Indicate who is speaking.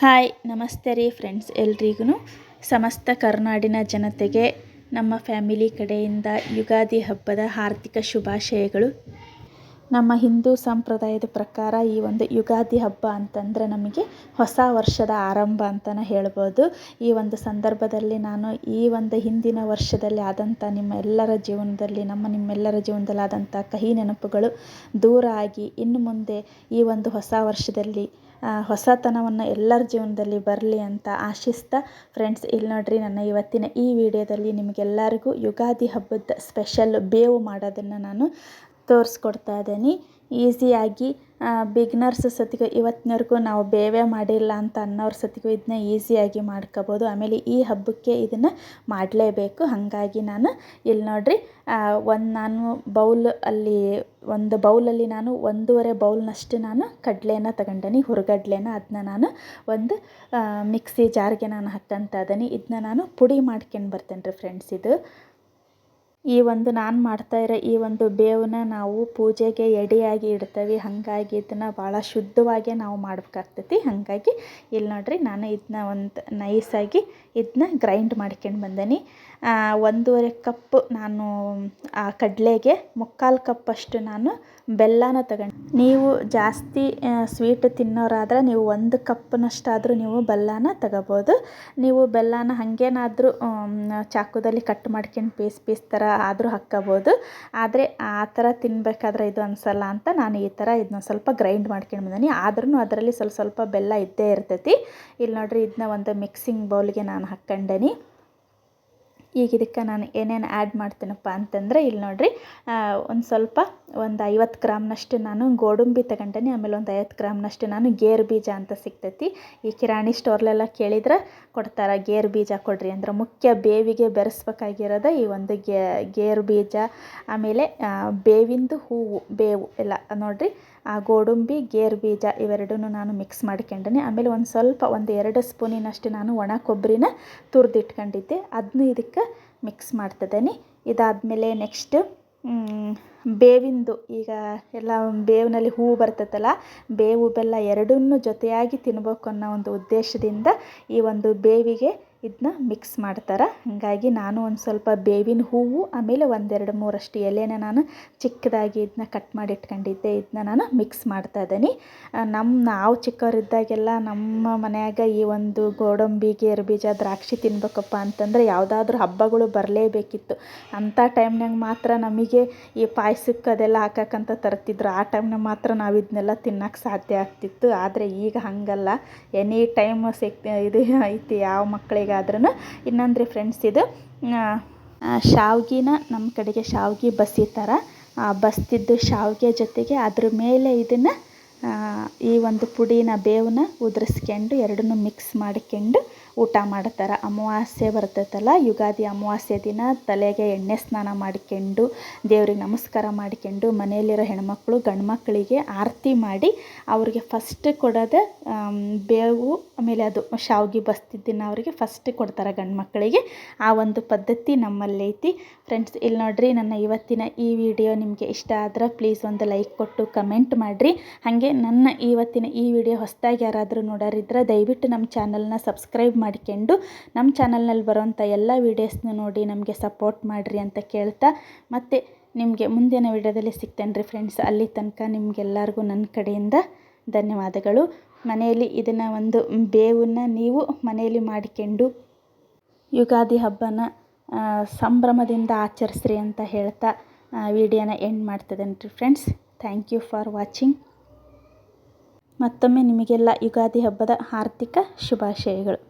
Speaker 1: Hi, ನಮಸ್ತೆ ರೀ friends ಎಲ್ರಿಗೂ ಸಮಸ್ತ ಕರ್ನಾಡಿನ ಜನತೆಗೆ, ನಮ್ಮ ಫ್ಯಾಮಿಲಿ ಕಡೆಯಿಂದ ಯುಗಾದಿ ಹಬ್ಬದ ಆರ್ಥಿಕ ಶುಭಾಶಯಗಳು. ನಮ್ಮ ಹಿಂದೂ ಸಂಪ್ರದಾಯದ ಪ್ರಕಾರ ಈ ಒಂದು ಯುಗಾದಿ ಹಬ್ಬ ಅಂತಂದರೆ ನಮಗೆ ಹೊಸ ವರ್ಷದ ಆರಂಭ ಅಂತಲೇ ಹೇಳ್ಬೋದು. ಈ ಒಂದು ಸಂದರ್ಭದಲ್ಲಿ ನಾನು ಈ ಒಂದು ಹಿಂದಿನ ವರ್ಷದಲ್ಲಿ ಆದಂಥ ನಿಮ್ಮ ಎಲ್ಲರ ಜೀವನದಲ್ಲಿ, ನಮ್ಮ ನಿಮ್ಮೆಲ್ಲರ ಜೀವನದಲ್ಲಿ ಆದಂಥ ಕಹಿ ನೆನಪುಗಳು ದೂರ ಆಗಿ ಇನ್ನು ಮುಂದೆ ಈ ಒಂದು ಹೊಸ ವರ್ಷದಲ್ಲಿ ಹೊಸತನವನ್ನು ಎಲ್ಲರ ಜೀವನದಲ್ಲಿ ಬರಲಿ ಅಂತ ಆಶಿಸ್ತಾ. ಫ್ರೆಂಡ್ಸ್ ಇಲ್ಲಿ ನೋಡ್ರಿ ನನ್ನ ಇವತ್ತಿನ ಈ ವಿಡಿಯೋದಲ್ಲಿ ನಿಮಗೆಲ್ಲರಿಗೂ ಯುಗಾದಿ ಹಬ್ಬದ ಸ್ಪೆಷಲ್ ಬೇವು ಮಾಡೋದನ್ನು ನಾನು ತೋರಿಸ್ಕೊಡ್ತಾ ಇದ್ದೀನಿ. ಈಸಿಯಾಗಿ ಬಿಗ್ನರ್ಸ್ ಸತಿಗೆ ಇವತ್ತಿನವರೆಗೂ ನಾವು ಬೇವೇ ಮಾಡಿಲ್ಲ ಅಂತ ಅನ್ನೋರ ಸತಿಗೂ ಇದನ್ನ ಈಸಿಯಾಗಿ ಮಾಡ್ಕೋಬೋದು. ಆಮೇಲೆ ಈ ಹಬ್ಬಕ್ಕೆ ಇದನ್ನು ಮಾಡಲೇಬೇಕು. ಹಾಗಾಗಿ ನಾನು ಇಲ್ಲಿ ನೋಡಿರಿ ಒಂದು ನಾನು ಬೌಲ್ ಅಲ್ಲಿ, ಒಂದು ಬೌಲಲ್ಲಿ ನಾನು ಒಂದೂವರೆ ಬೌಲ್ನಷ್ಟು ನಾನು ಕಡಲೆನ ತಗೊಂಡೇನಿ, ಹುರ್ಗಡ್ಲೆನ. ಅದನ್ನ ನಾನು ಒಂದು ಮಿಕ್ಸಿ ಜಾರ್ಗೆ ನಾನು ಹಾಕ್ಕೊಂತ ಇದ್ದೀನಿ ಇದನ್ನ ನಾನು ಪುಡಿ ಮಾಡ್ಕೊಂಡು ಬರ್ತೇನೆ ರೀ ಫ್ರೆಂಡ್ಸ್ ಇದು. ಈ ಒಂದು ನಾನು ಮಾಡ್ತಾ ಇರೋ ಈ ಒಂದು ಬೇವನ್ನ ನಾವು ಪೂಜೆಗೆ ಎಡೆಯಾಗಿ ಇಡ್ತೀವಿ. ಹಾಗಾಗಿ ಇದನ್ನು ಭಾಳ ಶುದ್ಧವಾಗೇ ನಾವು ಮಾಡಬೇಕಾಗ್ತೈತಿ. ಹಾಗಾಗಿ ಇಲ್ಲಿ ನೋಡಿರಿ ನಾನು ಇದನ್ನ ಒಂದು ನೈಸಾಗಿ ಇದನ್ನ ಗ್ರೈಂಡ್ ಮಾಡ್ಕೊಂಡು ಬಂದೀನಿ. ಒಂದೂವರೆ ಕಪ್ ನಾನು, ಆ, ಕಡಲೆಗೆ ಮುಕ್ಕಾಲು ಕಪ್ಪಷ್ಟು ನಾನು ಬೆಲ್ಲನ ತಗೊಂಡು ನೀವು ಜಾಸ್ತಿ ಸ್ವೀಟ್ ತಿನ್ನೋರಾದ್ರೆ ನೀವು ಒಂದು ಕಪ್ನಷ್ಟಾದರೂ ನೀವು ಬೆಲ್ಲನ ತಗೋಬೋದು. ನೀವು ಬೆಲ್ಲನ ಹಾಗೇನಾದರೂ ಚಾಕುದಲ್ಲಿ ಕಟ್ ಮಾಡ್ಕೊಂಡು ಪೀಸ್ ಪೀಸ್ ಥರ ಆದರೂ ಹಾಕ್ಕೋಬೋದು ಆದರೆ ಆ ಥರ ತಿನ್ನಬೇಕಾದ್ರೆ ಇದು ಅನಿಸಲ್ಲ ಅಂತ ನಾನು ಈ ಥರ ಇದನ್ನ ಸ್ವಲ್ಪ ಗ್ರೈಂಡ್ ಮಾಡ್ಕೊಂಡು ಬಂದೀನಿ. ಆದ್ರೂ ಅದರಲ್ಲಿ ಸ್ವಲ್ಪ ಸ್ವಲ್ಪ ಬೆಲ್ಲ ಇದ್ದೇ ಇರ್ತೈತಿ. ಇಲ್ಲಿ ನೋಡಿರಿ ಇದನ್ನ ಒಂದು ಮಿಕ್ಸಿಂಗ್ ಬೌಲ್ಗೆ ನಾನು ಹಾಕ್ಕೊಂಡೇನಿ. ಈಗ ಇದಕ್ಕೆ ನಾನು ಏನೇನು ಆ್ಯಡ್ ಮಾಡ್ತೀನಪ್ಪ ಅಂತಂದರೆ ಇಲ್ಲಿ ನೋಡಿರಿ ಒಂದು ಸ್ವಲ್ಪ ಒಂದು ಐವತ್ತು ಗ್ರಾಮ್ನಷ್ಟು ನಾನು ಗೋಡಂಬಿ ತಗೊಂಡೇನಿ, ಆಮೇಲೆ ಒಂದು ಐವತ್ತು ಗ್ರಾಮ್ನಷ್ಟು ನಾನು ಗೇರು ಬೀಜ ಅಂತ ಸಿಗ್ತೈತಿ. ಈ ಕಿರಾಣಿ ಸ್ಟೋರ್ಲೆಲ್ಲ ಕೇಳಿದ್ರೆ ಕೊಡ್ತಾರೆ ಗೇರು ಬೀಜ ಕೊಡ್ರಿ ಅಂದ್ರೆ ಮುಖ್ಯ ಬೇವಿಗೆ ಬೆರೆಸ್ಬೇಕಾಗಿರೋದು ಈ ಒಂದು ಗೇರು ಬೀಜ, ಆಮೇಲೆ ಬೇವಿಂದು ಹೂವು, ಬೇವು ಎಲ್ಲ ನೋಡಿರಿ ಗೋಡಂಬಿ, ಗೇರು ಬೀಜ ಇವೆರಡನ್ನೂ ನಾನು ಮಿಕ್ಸ್ ಮಾಡ್ಕೊಂಡೇನೆ. ಆಮೇಲೆ ಒಂದು ಸ್ವಲ್ಪ ಒಂದು ಎರಡು ಸ್ಪೂನಿನಷ್ಟು ನಾನು ಒಣ ಕೊಬ್ಬರಿನ ತುರಿದಿಟ್ಕೊಂಡಿದ್ದೆ. ಅದನ್ನೂ ಇದಕ್ಕೆ ಮಿಕ್ಸ್ ಮಾಡ್ತಿದ್ದೇನೆ. ಇದಾದಮೇಲೆ ನೆಕ್ಸ್ಟ್ ಬೇವಿಂದು. ಈಗ ಎಲ್ಲ ಬೇವಿನಲ್ಲಿ ಹೂವು ಬರ್ತೈತಲ್ಲ ಬೇವು ಬೆಲ್ಲ ಎರಡನ್ನೂ ಜೊತೆಯಾಗಿ ತಿನ್ಬೇಕು ಅನ್ನೋ ಒಂದು ಉದ್ದೇಶದಿಂದ ಈ ಒಂದು ಬೇವಿಗೆ ಇದನ್ನ ಮಿಕ್ಸ್ ಮಾಡ್ತಾರೆ. ಹಾಗಾಗಿ ನಾನು ಒಂದು ಸ್ವಲ್ಪ ಬೇವಿನ ಹೂವು, ಆಮೇಲೆ ಒಂದೆರಡು ಮೂರಷ್ಟು ಎಲೆನ ನಾನು ಚಿಕ್ಕದಾಗಿ ಇದನ್ನ ಕಟ್ ಮಾಡಿ ಇಟ್ಕೊಂಡಿದ್ದೆ. ಇದನ್ನ ನಾನು ಮಿಕ್ಸ್ ಮಾಡ್ತಾ ಇದ್ದೀನಿ. ನಮ್ಮ ನಾವು ಚಿಕ್ಕವರಿದ್ದಾಗೆಲ್ಲ ನಮ್ಮ ಮನೆಯಾಗ ಈ ಒಂದು ಗೋಡಂಬಿ ಗೇರು ಬೀಜ ದ್ರಾಕ್ಷಿ ತಿನ್ಬೇಕಪ್ಪ ಅಂತಂದರೆ ಯಾವುದಾದ್ರೂ ಹಬ್ಬಗಳು ಬರಲೇಬೇಕಿತ್ತು. ಅಂಥ ಟೈಮ್ನಾಗ ಮಾತ್ರ ನಮಗೆ ಈ ಪಾಯಸಕ್ಕೆ ಅದೆಲ್ಲ ಹಾಕಕ್ಕಂತ ತರ್ತಿದ್ರು. ಆ ಟೈಮ್ನಾಗ ಮಾತ್ರ ನಾವು ಇದನ್ನೆಲ್ಲ ತಿನ್ನಕ್ಕೆ ಸಾಧ್ಯ ಆಗ್ತಿತ್ತು. ಆದರೆ ಈಗ ಹಾಗಲ್ಲ. ಎನಿ ಟೈಮ್ ಸಿಕ್, ಇದು ಐತಿ, ಯಾವ ಮಕ್ಕಳಿಗೆ ಆದ್ರೂ ಇನ್ನೊಂದು ಫ್ರೆಂಡ್ಸ್ ಇದು. ಶಾವ್ಗಿನ ನಮ್ಮ ಕಡೆಗೆ ಶಾವ್ಗೆ ಬಸಿತಾರೆ ಬಸ್ತಿದ್ದು ಶಾವಿಗೆ ಜೊತೆಗೆ ಅದ್ರ ಮೇಲೆ ಇದನ್ನು ಈ ಒಂದು ಪುಡಿನ ಬೇವನ್ನ ಉದುರಿಸ್ಕೊಂಡು ಎರಡನ್ನೂ ಮಿಕ್ಸ್ ಮಾಡ್ಕೊಂಡು ಊಟ ಮಾಡ್ತಾರೆ. ಅಮಾವಾಸ್ಯೆ ಬರ್ತೈತಲ್ಲ, ಯುಗಾದಿ ಅಮಾವಾಸ್ಯೆ ದಿನ ತಲೆಗೆ ಎಣ್ಣೆ ಸ್ನಾನ ಮಾಡ್ಕೊಂಡು ದೇವ್ರಿಗೆ ನಮಸ್ಕಾರ ಮಾಡಿಕೊಂಡು ಮನೆಯಲ್ಲಿರೋ ಹೆಣ್ಮಕ್ಳು ಗಂಡ್ಮಕ್ಕಳಿಗೆ ಆರತಿ ಮಾಡಿ ಅವ್ರಿಗೆ ಫಸ್ಟ್ ಕೊಡೋದು ಬೇವು, ಆಮೇಲೆ ಅದು ಶಾವ್ಗೆ ಬಸ್ತಿದ್ದಿನ ಅವರಿಗೆ ಫಸ್ಟ್ ಕೊಡ್ತಾರೆ ಗಂಡ್ಮಕ್ಕಳಿಗೆ ಆ ಒಂದು ಪದ್ಧತಿ ನಮ್ಮಲ್ಲೈತಿ ಫ್ರೆಂಡ್ಸ್ ಇಲ್ಲಿ ನೋಡಿರಿ ನನ್ನ ಇವತ್ತಿನ ಈ ವಿಡಿಯೋ ನಿಮಗೆ ಇಷ್ಟ ಆದ್ರೆ ಪ್ಲೀಸ್ ಒಂದು ಲೈಕ್ ಕೊಟ್ಟು ಕಮೆಂಟ್ ಮಾಡಿರಿ. ಹಾಗೆ ನನ್ನ ಇವತ್ತಿನ ಈ ವಿಡಿಯೋ ಹೊಸದಾಗಿ ಯಾರಾದರೂ ನೋಡೋರಿದ್ರೆ ದಯವಿಟ್ಟು ನಮ್ಮ ಚಾನಲ್ನ ಸಬ್ಸ್ಕ್ರೈಬ್ ಮಾಡಿಕೊಂಡು ನಮ್ಮ ಚಾನಲ್ನಲ್ಲಿ ಬರೋವಂಥ ಎಲ್ಲ ವೀಡಿಯೋಸ್ನ ನೋಡಿ ನಮಗೆ ಸಪೋರ್ಟ್ ಮಾಡಿರಿ ಅಂತ ಕೇಳ್ತಾ ಮತ್ತು ನಿಮಗೆ ಮುಂದಿನ ವಿಡಿಯೋದಲ್ಲಿ ಸಿಗ್ತೇನೆ ರೀ ಫ್ರೆಂಡ್ಸ್. ಅಲ್ಲಿ ತನಕ ನಿಮಗೆಲ್ಲರಿಗೂ ನನ್ನ ಕಡೆಯಿಂದ ಧನ್ಯವಾದಗಳು. ಮನೆಯಲ್ಲಿ ಇದನ್ನು ಒಂದು ಬೇವನ್ನು ನೀವು ಮನೆಯಲ್ಲಿ ಮಾಡಿಕೊಂಡು ಯುಗಾದಿ ಹಬ್ಬನ ಸಂಭ್ರಮದಿಂದ ಆಚರಿಸ್ರಿ ಅಂತ ಹೇಳ್ತಾ ವಿಡಿಯೋನ ಎಂಡ್ ಮಾಡ್ತಿದ್ದೇನೆ ರೀ friends. Thank you for watching ಮತ್ತೊಮ್ಮೆ ನಿಮಗೆಲ್ಲ ಯುಗಾದಿ ಹಬ್ಬದ ಆರ್ಥಿಕ ಶುಭಾಶಯಗಳು.